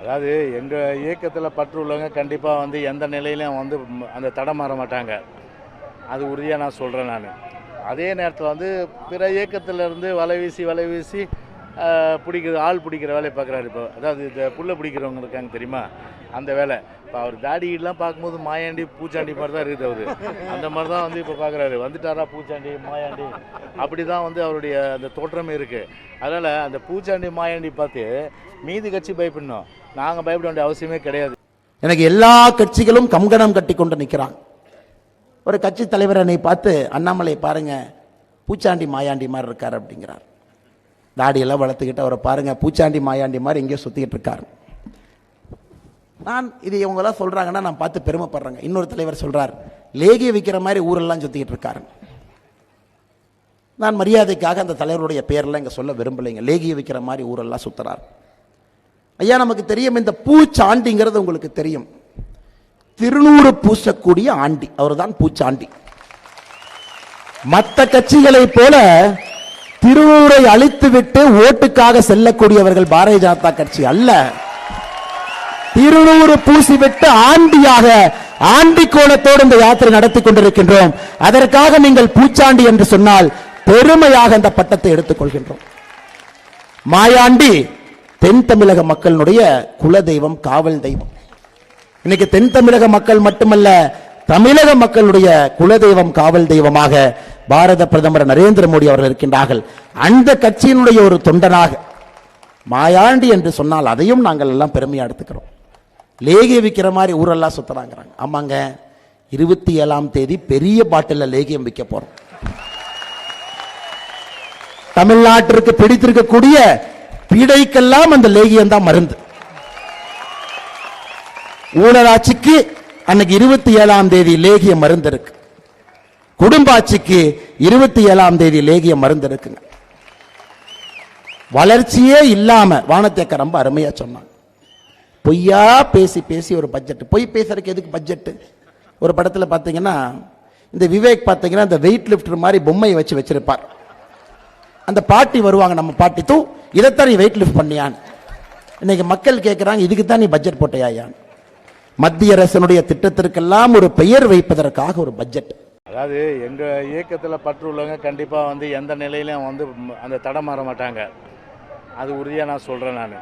அதாவது எங்கள் இயக்கத்தில் பற்று உள்ளவங்க கண்டிப்பாக வந்து எந்த நிலையிலையும் வந்து அந்த தடம் மாற மாட்டாங்க. அது உறுதியாக நான் சொல்கிறேன் நான். அதே நேரத்தில் வந்து பிற இயக்கத்திலேருந்து வலை வீசி வலை வீசி பிடிக்கிற ஆள் பிடிக்கிற வேலையை பார்க்குறாரு இப்போ. அதாவது இந்த புல்லை பிடிக்கிறவங்க இருக்காங்க தெரியுமா? அந்த வேலை. இப்போ அவர் தாடியெல்லாம் பார்க்கும்போது மாயாண்டி பூச்சாண்டி மாதிரி தான் இருக்குது அவர். அந்த மாதிரி தான் வந்து இப்போ பார்க்குறாரு. வந்துட்டாரா பூச்சாண்டி மாயாண்டி? அப்படி தான் வந்து அவருடைய அந்த தோற்றமே இருக்குது அதனால் அந்த பூச்சாண்டி மாயாண்டி பார்த்து மீதி கட்சி பயப்படணும். நாங்கள் பயப்பட வேண்டிய அவசியமே கிடையாது. எனக்கு எல்லா கட்சிகளும் கம்கணம் கட்டி கொண்டு நிற்கிறாங்க ஒரு கட்சி தலைவர் என்னை பார்த்து அண்ணாமலை பாருங்க பூச்சாண்டி மாயாண்டி மாதிரி இருக்கார் அப்படிங்கிறார். தாடியெல்லாம் வளர்த்துக்கிட்டு அவரை பாருங்க பூச்சாண்டி மாயாண்டி மாதிரி எங்கேயோ சுற்றிக்கிட்டு இருக்காரு. நான் இது இவங்கெல்லாம் சொல்கிறாங்கன்னா நான் பார்த்து பெருமைப்படுறேங்க. இன்னொரு தலைவர் சொல்கிறார் லேகிய விற்கிற மாதிரி ஊரெல்லாம் சுற்றிக்கிட்டு இருக்காரு. நான் மரியாதைக்காக அந்த தலைவருடைய பேரெல்லாம் இங்கே சொல்ல விரும்பலைங்க. லேகிய விற்கிற மாதிரி ஊரெல்லாம் சுற்றுறார் ஐயா நமக்கு தெரியும் இந்த பூச்சாண்டிங்கிறது உங்களுக்கு தெரியும். திருநூறு பூசக்கூடிய ஆண்டி. அவர்தான் பூச்சாண்டி. மற்ற கட்சிகளைப் போல திருநூறை அழித்துவிட்டு ஓட்டுக்காக செல்லக்கூடியவர்கள் பாரதிய ஜனதா கட்சி அல்ல. திருநூறு பூசிவிட்டு ஆண்டியாக ஆண்டி கோலத்தோடு இந்த யாத்திரை நடத்தி கொண்டிருக்கின்றோம். அதற்காக நீங்கள் பூச்சாண்டி என்று சொன்னால் பெருமையாக அந்த பட்டத்தை எடுத்துக்கொள்கின்றோம் மாயாண்டி தென் தமிழக மக்களுடைய குல தெய்வம் காவல் தெய்வம். இன்னைக்கு தென் தமிழக மக்கள் மட்டுமல்ல தமிழக மக்களுடைய குலதெய்வம் காவல் தெய்வமாக பாரத பிரதமர் நரேந்திர மோடி அவர்கள் இருக்கின்றார்கள். அந்த கட்சியினுடைய ஒரு தொண்டனாக மாயாண்டி என்று சொன்னால் அதையும் நாங்கள் எல்லாம் பெருமையா எடுத்துக்கிறோம். லேகியம் விற்கிற மாதிரி ஊரெல்லாம் சுத்துறாங்கிறாங்க. ஆமாங்க. இருபத்தி ஏழாம் தேதி பெரிய பாட்டிலில் லேகியம் விற்க போறோம். தமிழ்நாட்டிற்கு பிடித்திருக்கக்கூடிய பீடைக்கெல்லாம் அந்த லேகியம் தான் மருந்து. ஊழலாட்சிக்கு அன்னைக்கு இருபத்தி ஏழாம் தேதி லேகிய மருந்து இருக்கு. குடும்ப ஆட்சிக்கு இருபத்தி ஏழாம் தேதி லேகிய மருந்து இருக்குங்க. வளர்ச்சியே இல்லாம வானத்தேக்க ரொம்ப அருமையா சொன்னாங்க. பொய்யா பேசி பேசி ஒரு பட்ஜெட் பொய் பேசுறதுக்கு எதுக்கு பட்ஜெட்டு ஒரு படத்தில் பார்த்தீங்கன்னா இந்த விவேக் பார்த்தீங்கன்னா இந்த வெயிட் லிஃப்டர் மாதிரி பொம்மையை வச்சு வச்சிருப்பார். அந்த பாட்டி வருவாங்க நம்ம பாட்டி தூ இதைத்தான் நீ வெயிட் லிஃப்ட் பண்ணியான்னு இன்னைக்கு மக்கள் கேட்குறாங்க இதுக்கு தான் நீ பட்ஜெட் போட்டையாயான்னு மத்திய அரசனுடைய திட்டத்திற்கெல்லாம் ஒரு பெயர் வைப்பதற்காக ஒரு பட்ஜெட் அதாவது எங்கள் இயக்கத்தில் பற்று உள்ளவங்க கண்டிப்பாக வந்து எந்த நிலையிலையும் வந்து அந்த தடம் மாற மாட்டாங்க. அது உறுதியாக நான் சொல்கிறேன் நான்.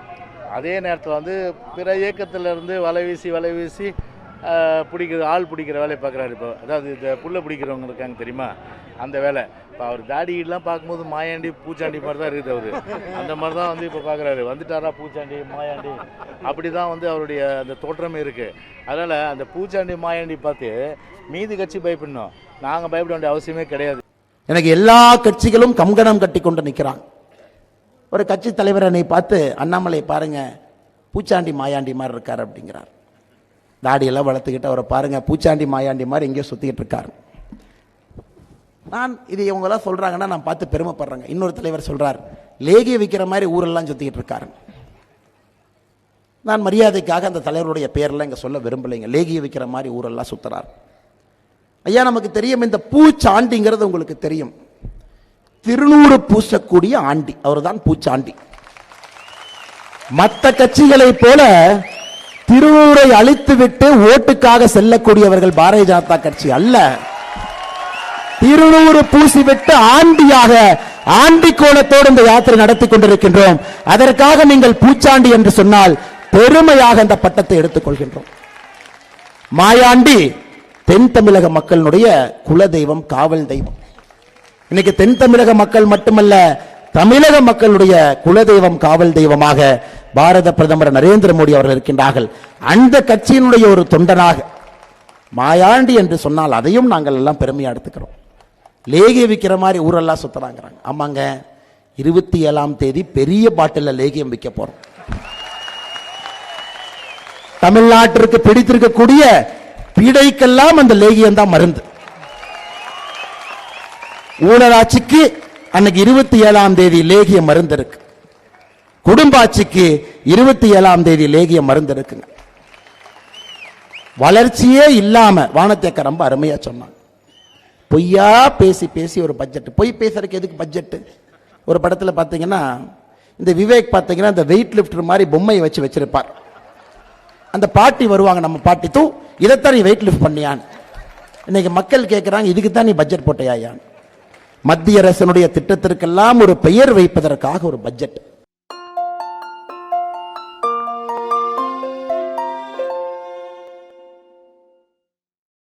அதே நேரத்தில் வந்து பிற இயக்கத்திலேருந்து வலை வீசி வலை வீசி பிடிக்கிற ஆள் பிடிக்கிற வேலையை பார்க்குறாரு இப்போ. அதாவது இந்த புல்லை பிடிக்கிறவங்க இருக்காங்க தெரியுமா? அந்த வேலை. இப்போ அவர் தாடியெல்லாம் பார்க்கும்போது மாயாண்டி பூச்சாண்டி மாதிரி தான் இருக்குது அவர். அந்த மாதிரி தான் வந்து இப்போ பார்க்குறாரு. வந்துட்டாரா பூச்சாண்டி மாயாண்டி? அப்படி தான் வந்து அவருடைய அந்த தோற்றமே இருக்குது அதனால் அந்த பூச்சாண்டி மாயாண்டி பார்த்து மீதி கட்சி பயப்படணும். நாங்கள் பயப்பட வேண்டிய அவசியமே கிடையாது. எனக்கு எல்லா கட்சிகளும் கங்கணம் கட்டி கொண்டு நிற்கிறாங்க ஒரு கட்சி தலைவர் என்னை பார்த்து அண்ணாமலை பாருங்கள் பூச்சாண்டி மாயாண்டி மாதிரி இருக்கார் அப்படிங்கிறார். தாடியெல்லாம் வளர்த்துக்கிட்டு அவரை பாருங்கள் பூச்சாண்டி மாயாண்டி மாதிரி எங்கேயோ சுற்றிக்கிட்டு இருக்காரு. நான் இது இவங்கெல்லாம் சொல்கிறாங்கன்னா நான் பார்த்து பெருமைப்படுறேங்க. இன்னொரு தலைவர் சொல்கிறார் லேகிய விற்கிற மாதிரி ஊரெல்லாம் சுற்றிக்கிட்டு இருக்காரு. நான் மரியாதைக்காக அந்த தலைவருடைய பேரெல்லாம் இங்கே சொல்ல விரும்பலைங்க. லேகிய விற்கிற மாதிரி ஊரெல்லாம் சுற்றுறார் ஐயா நமக்கு தெரியும் இந்த பூச்சாண்டிங்கிறது உங்களுக்கு தெரியும். திருநூறு பூசக்கூடிய ஆண்டி. அவர்தான் பூச்சாண்டி. மற்ற கட்சிகளைப் போல திருநூரை அழித்துவிட்டு ஓட்டுக்காக செல்லக்கூடியவர்கள் பாரதிய ஜனதா கட்சி அல்ல. திருநூறு பூசிவிட்டு ஆண்டியாக ஆண்டி கோலத்தோடு இந்த யாத்திரை நடத்தி கொண்டிருக்கின்றோம். அதற்காக நீங்கள் பூச்சாண்டி என்று சொன்னால் பெருமையாக அந்த பட்டத்தை எடுத்துக் கொள்கின்றோம். மாயாண்டி தென் தமிழக மக்களினுடைய குலதெய்வம் காவல் தெய்வம். இன்னைக்கு தென் தமிழக மக்கள் மட்டுமல்ல தமிழக மக்களுடைய குலதெய்வம் காவல் தெய்வமாக பாரத பிரதமர் நரேந்திர மோடி அவர்கள் இருக்கின்றார்கள். அந்த கட்சியினுடைய ஒரு தொண்டனாக மாயாண்டி என்று சொன்னால் அதையும் நாங்கள் எல்லாம் பெருமையாக எடுத்துக்கிறோம். லேகியம் விற்கிற மாதிரி ஊரெல்லாம் சுத்துறாங்கிறாங்க. ஆமாங்க இருபத்தி ஏழாம் தேதி பெரிய பாட்டில லேகியம் விற்க போறோம். தமிழ்நாட்டிற்கு பிடித்திருக்கக்கூடிய பீடைக்கெல்லாம் அந்த லேகியம் தான் மருந்து. ஊழலாட்சிக்கு அன்னைக்கு இருபத்தி ஏழாம் தேதி லேகிய மருந்து இருக்கு. குடும்ப ஆட்சிக்கு இருபத்தி ஏழாம் தேதி லேகிய மருந்து இருக்குங்க. வளர்ச்சியே இல்லாம வானத்தேக்க ரொம்ப அருமையா சொன்னாங்க. பொய்யா பேசி பேசி ஒரு பட்ஜெட் பொய் பேசுறதுக்கு எதுக்கு பட்ஜெட் ஒரு படத்தில் பார்த்தீங்கன்னா இந்த விவேக் பார்த்தீங்கன்னா இந்த வெயிட் லிஃப்டர் மாதிரி பொம்மையை வச்சு வச்சிருப்பார். அந்த பாட்டி வருவாங்க நம்ம பாட்டி. தூ இதைத்தான் நீ வெயிட் லிஃப்ட் பண்ணியான்னு. இன்னைக்கு மக்கள் கேட்குறாங்க இதுக்கு தான் நீ பட்ஜெட் போட்டையாயான்னு. மத்திய அரசனுடைய திட்டத்திற்கெல்லாம் ஒரு பெயர் வைப்பதற்காக ஒரு பட்ஜெட்.